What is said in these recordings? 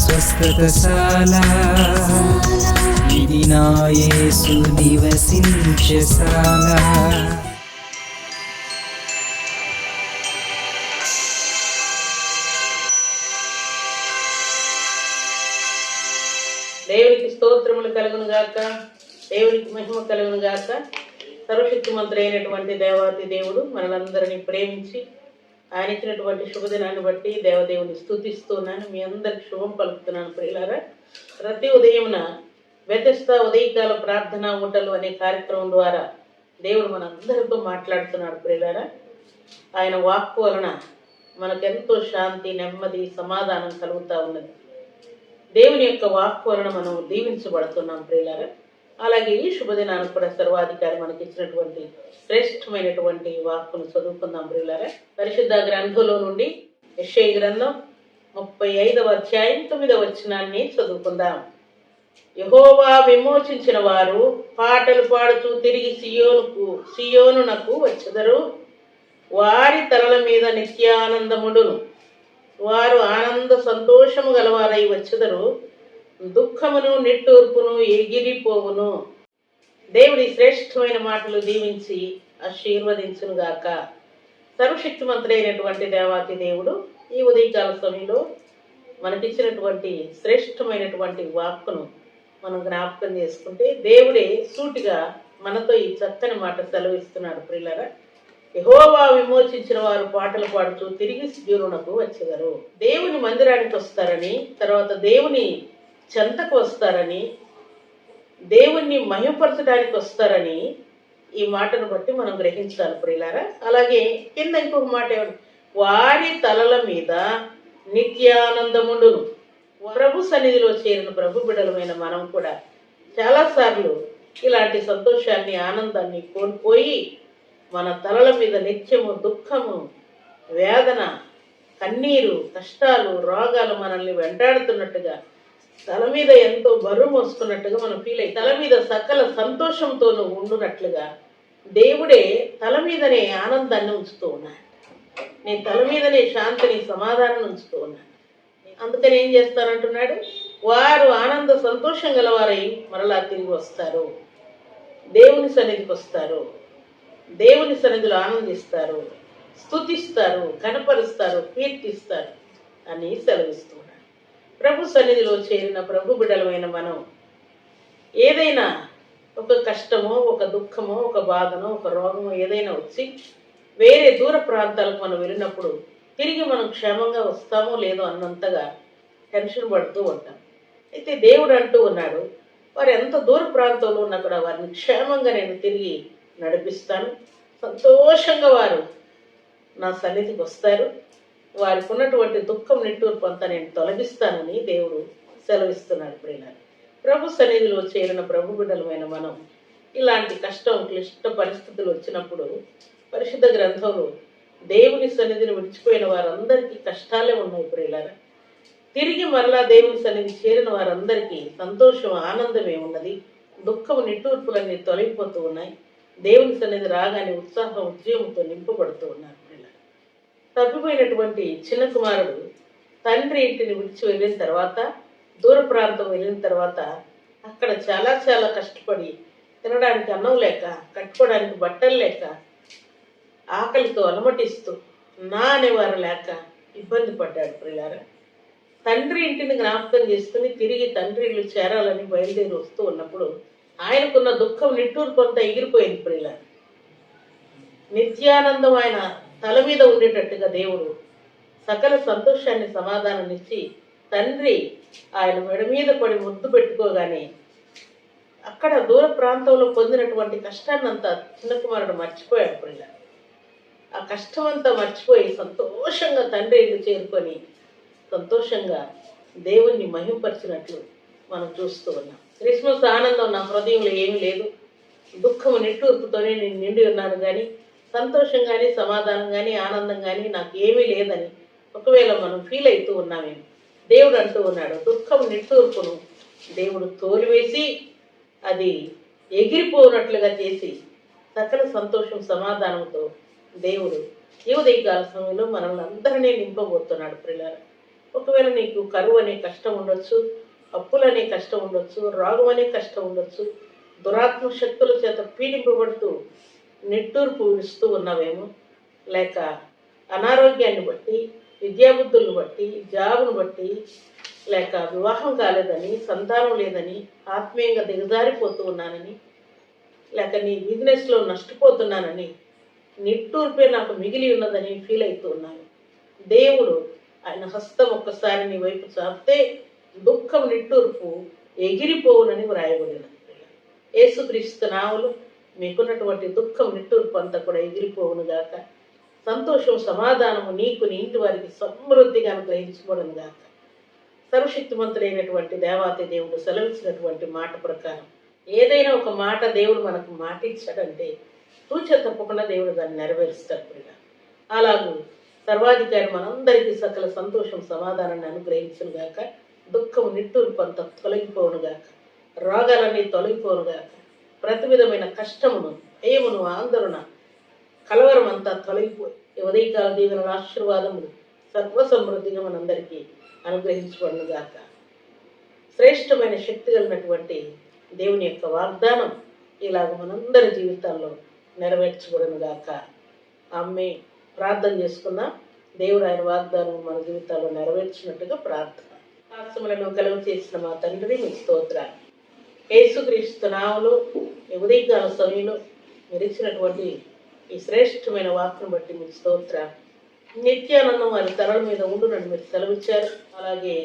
స్వస్థతశాల. ఇది నా యేసు నివసించశాల దేవునికి స్తోత్రములు కలుగును గాక. దేవునికి మహిమ కలుగును గాక. సర్వశక్తి మంత్రి అయినటువంటి దేవాతి దేవుడు మనలందరినీ ప్రేమించి ఆయన ఇచ్చినటువంటి శుభదినాన్ని బట్టి దేవదేవుని స్థుతిస్తున్నాను మీ అందరికి శుభం పలుకుతున్నాను ప్రియులారా. ప్రతి ఉదయమున వ్యతిష్ట ఉదయకాల ప్రార్థన ఊటలు అనే కార్యక్రమం ద్వారా దేవుడు మనందరితో మాట్లాడుతున్నాడు ప్రియులారా. ఆయన వాక్కు వలన మనకెంతో శాంతి నెమ్మది సమాధానం కలుగుతూ ఉన్నది. దేవుని యొక్క వాక్కు వలన మనం దీవించబడుతున్నాం ప్రియులారా. అలాగే ఈ శుభదినానికి కూడా సర్వాధికారి మనకి ఇచ్చినటువంటి శ్రేష్టమైనటువంటి వాక్కును చదువుకుందాం ప్రియులారా. పరిశుద్ధ గ్రంథంలో నుండి యెషయా గ్రంథం ముప్పై ఐదవ అధ్యాయం తొమ్మిదవ వచనాన్ని చదువుకుందాం. యహోవా విమోచించిన వారు పాటలు పాడుతూ తిరిగి సియోనుకు సియోనునకు వచ్చెదరు. వారి తలల మీద నిత్యానందముడును. వారు ఆనంద సంతోషము గలవారై వచ్చెదరు. దుఃఖమును నిట్టూర్పును ఎగిరిపోవును. దేవుడి శ్రేష్టమైన మాటలు దీవించి ఆశీర్వదించునుగాక సర్వశక్తిమంతుడైనటువంటి దేవాతి దేవుడు ఈ ఉదయకాల సమయంలో మనకిచ్చినటువంటి శ్రేష్టమైనటువంటి వాక్కును మనం జ్ఞాపకం చేసుకుంటే దేవుడే సూటిగా మనతో ఈ చక్కని మాట సెలవిస్తున్నాడు ప్రిల్లరా. యహోవా విమోచించిన వారు పాటలు పాడుతూ తిరిగి సియోనునకు వచ్చేవారు. దేవుని మందిరానికి వస్తారని తర్వాత దేవుని చెంతకు వస్తారని దేవుణ్ణి మహిమపరచడానికి వస్తారని ఈ మాటను బట్టి మనం గ్రహించాలి ప్రియులారా. అలాగే కింద ఇంకొక మాట ఏమన్నా వారి తలల మీద నిత్యానందముండును. ప్రభు సన్నిధిలో చేరిన ప్రభు బిడలమైన మనం కూడా చాలాసార్లు ఇలాంటి సంతోషాన్ని ఆనందాన్ని కోల్పోయి మన తలల మీద నిత్యము దుఃఖము వేదన కన్నీరు కష్టాలు రోగాలు మనల్ని వెంటాడుతున్నట్టుగా తల మీద ఎంతో బరువు మోసుకున్నట్టుగా మనం ఫీల్ అయ్యి తల మీద సకల సంతోషంతోనూ ఉండునట్లుగా దేవుడే తల మీదనే ఆనందాన్ని ఉంచుతూ ఉన్నాడు. నేను తల మీదనే శాంతిని సమాధానం ఉంచుతూ ఉన్నాను అందుకని ఏం చేస్తానంటున్నాడు వారు ఆనంద సంతోషం గలవారై మరలా తిరిగి వస్తారు. దేవుని సన్నిధికి వస్తారు. దేవుని సన్నిధిలో ఆనందిస్తారు. స్తుతిస్తారు కనపరుస్తారు కీర్తిస్తారు అని సెలవిస్తున్నాడు ప్రభు సన్నిధిలో చేరిన ప్రభు బిడలమైన మనం ఏదైనా ఒక కష్టమో ఒక దుఃఖమో ఒక బాధనో ఒక రోగమో ఏదైనా వచ్చి వేరే దూర ప్రాంతాలకు మనం వెళ్ళినప్పుడు తిరిగి మనం క్షేమంగా వస్తామో లేదో అన్నంతగా టెన్షన్ పడుతూ ఉంటాం. అయితే దేవుడు అంటూ ఉన్నాడు వారు ఎంత దూర ప్రాంతంలో ఉన్నా కూడా వారిని క్షేమంగా నేను తిరిగి నడిపిస్తాను. సంతోషంగా వారు నా సన్నిధికి వస్తారు. వారికి ఉన్నటువంటి దుఃఖం నిట్టూర్పు అంతా నేను తొలగిస్తానని దేవుడు సెలవిస్తున్నాడు ప్రియులారా. ప్రభు సన్నిధిలో చేరిన ప్రభు బిడ్డలమైన మనం ఇలాంటి కష్టం క్లిష్ట పరిస్థితులు వచ్చినప్పుడు పరిశుద్ధ గ్రంథంలో దేవుని సన్నిధిని విడిచిపోయిన వారందరికీ కష్టాలే ఉన్నాయి ప్రియులారా. తిరిగి మరలా దేవుని సన్నిధి చేరిన వారందరికీ సంతోషం ఆనందమే ఉన్నది దుఃఖం నిట్టూర్పులన్నీ తొలగిపోతూ ఉన్నాయి. దేవుని సన్నిధి రాగానే ఉత్సాహం ఉద్యమంతో నింపబడుతూ ఉన్నారు. తప్పిపోయినటువంటి చిన్న కుమారుడు తండ్రి ఇంటిని విడిచి వెళ్ళిన తర్వాత దూర ప్రాంతం వెళ్ళిన తర్వాత అక్కడ చాలా చాలా కష్టపడి తినడానికి అన్నం లేక కట్టుకోవడానికి బట్టలు లేక ఆకలితో అలమటిస్తూ నా అనేవారు లేక ఇబ్బంది పడ్డాడు ప్రియులారా. తండ్రి ఇంటిని జ్ఞాపకం చేసుకుని తిరిగి తండ్రి ఇల్లు చేరాలని బయలుదేరి వస్తూ ఉన్నప్పుడు ఆయనకున్న దుఃఖం నిట్టూరు కొంత ఎగిరిపోయింది ప్రియుల నిత్యానందం ఆయన తల మీద ఉండేటట్టుగా దేవుడు సకల సంతోషాన్ని సమాధానాన్నిచ్చి తండ్రి ఆయన మెడ మీద పడి ముద్దు పెట్టుకోగానే అక్కడ దూర ప్రాంతంలో పొందినటువంటి కష్టాన్నంతా చిన్న కుమారుడు మర్చిపోయాడు పిల్ల ఆ కష్టమంతా మర్చిపోయి సంతోషంగా తండ్రి ఇల్లు చేరుకొని సంతోషంగా దేవుణ్ణి మహింపరిచినట్లు మనం చూస్తూ ఉన్నాం. క్రిస్మస్ ఆనందం నా హృదయంలో ఏమీ లేదు. దుఃఖం నిట్టూర్పుతోనే నేను నిండి ఉన్నాను కానీ సంతోషం కానీ సమాధానం కానీ ఆనందం కానీ నాకు ఏమీ లేదని ఒకవేళ మనం ఫీల్ అవుతూ ఉన్నామేమో. దేవుడు అంటూ ఉన్నాడు దుఃఖం నిట్టూర్పును దేవుడు తోలివేసి అది ఎగిరిపోనట్లుగా చేసి సకల సంతోషం సమాధానంతో దేవుడు ఈ సమయంలో మనల్ని అందరినీ నింపబోతున్నాడు పిల్లలు ఒకవేళ నీకు కరువు అనే కష్టం ఉండొచ్చు అప్పులనే కష్టం ఉండొచ్చు రాగం అనే కష్టం ఉండొచ్చు దురాత్మ శక్తుల చేత పీడింపబడుతూ నిట్టూర్పు ఇస్తూ ఉన్నావేమో. లేక అనారోగ్యాన్ని బట్టి విద్యాబుద్ధులను బట్టి జాబును బట్టి లేక వివాహం కాలేదని సంతానం లేదని ఆత్మీయంగా దిగజారిపోతూ ఉన్నానని లేక నీ బిజినెస్లో నష్టపోతున్నానని నిట్టూర్పే నాకు మిగిలి ఉన్నదని ఫీల్ అవుతూ ఉన్నాను. దేవుడు ఆయన హస్తం ఒక్కసారి నీ వైపు చాపితే దుఃఖం నిట్టూర్పు ఎగిరిపోవునని వ్రాయబడినది. యేసుక్రీస్తు నావులు మీకున్నటువంటి దుఃఖం నిట్టూర్పు అంతా కూడా ఎగిరిపోవును గాక. సంతోషం సమాధానము నీకు నీ ఇంటి వారికి సమృద్ధిగా అనుగ్రహించుకోవడం గాక. సర్వశక్తిమంతుడైనటువంటి దేవాతి దేవుడు సెలవిచ్చినటువంటి మాట ప్రకారం ఏదైనా ఒక మాట దేవుడు మనకు మాట తూచ తప్పకుండా దేవుడు దాన్ని నెరవేరుస్తాడు అలాగూ సర్వాధికారి మనందరికీ సకల సంతోషం సమాధానాన్ని అనుగ్రహించును గాక. దుఃఖం నిట్టూర్పు అంతా తొలగిపోవును గాక. రోగాలన్నీ తొలగిపోను గాక. ప్రతి విధమైన కష్టమును భయమును ఆందోళన కలవరం అంతా తొలగిపోయి ఉదయకాల దీవెన ఆశీర్వాదములు సర్వసమృద్ధిగా మనందరికీ అనుగ్రహించబడినగాక. శ్రేష్టమైన శక్తి కలిగినటువంటి దేవుని యొక్క వాగ్దానం ఇలాగ మనందరి జీవితాల్లో నెరవేర్చబడును గాక అమ్మే ప్రార్థన చేసుకున్న దేవుడు ఆయన వాగ్దానం మన జీవితాల్లో నెరవేర్చినట్టుగా ప్రార్థన. ఆశ్రమలను కలుగు చేసిన మా తండ్రి మీ స్తోత్రాలు. యేసుక్రీస్తు నామలో ఉదయకాల సమయంలో మీరు ఇచ్చినటువంటి ఈ శ్రేష్టమైన వాక్యం బట్టి మీకు స్తోత్ర. నిత్యానందం వారి తరల మీద ఉండునని మీరు సెలవిచ్చారు. అలాగే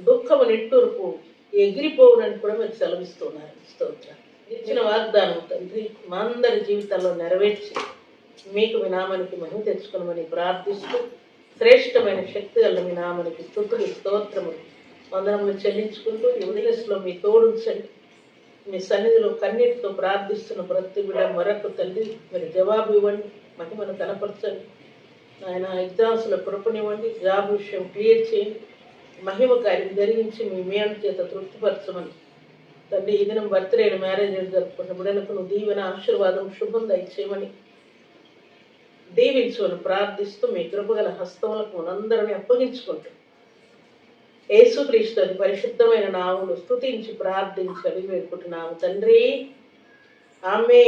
దుఃఖము నిట్టూర్పు ఎగిరిపోవునని కూడా మీరు సెలవిస్తున్నారు. స్తోత్ర. ఇచ్చిన వాగ్దానం తండ్రి మా అందరి జీవితాల్లో నెరవేర్చి మీకు మీ నామానికి మహిమ తెచ్చుకోమని ప్రార్థిస్తూ శ్రేష్టమైన శక్తి గల మీ నామానికి స్థుతులు స్తోత్రములు వందనములు చెల్లించుకుంటూ ఈ ఉదయస్లో మీ తోడుంచండి. మీ సన్నిధిలో కన్నీటితో ప్రార్థిస్తున్న ప్రతి బిడ్డ మరొక తల్లి మీరు జవాబు ఇవ్వండి మహిమను కనపరచండి. ఆయన ఎగ్జామ్స్లో కృపనివ్వండి జాబ్ విషయం క్లియర్ చేయండి. మహిమ కార్యం జరిగించి మీ మేలు చేత తృప్తిపరచమని. తండ్రి ఈ దినం బర్త్డే మ్యారేజ్ జరుపుకున్న బిడ్డలకు నువ్వు దీవెన ఆశీర్వాదం శుభం దయచేయమని. దీవించుకొని ప్రార్థిస్తూ మీ కృపగల హస్తములకు మనందరినీ అప్పగించుకుంటాం యేసుక్రీస్తు అని పరిశుద్ధమైన నామును స్థుతించి ప్రార్థించి అడిగి వేడుకుంటున్నాము. తండ్రి ఆమె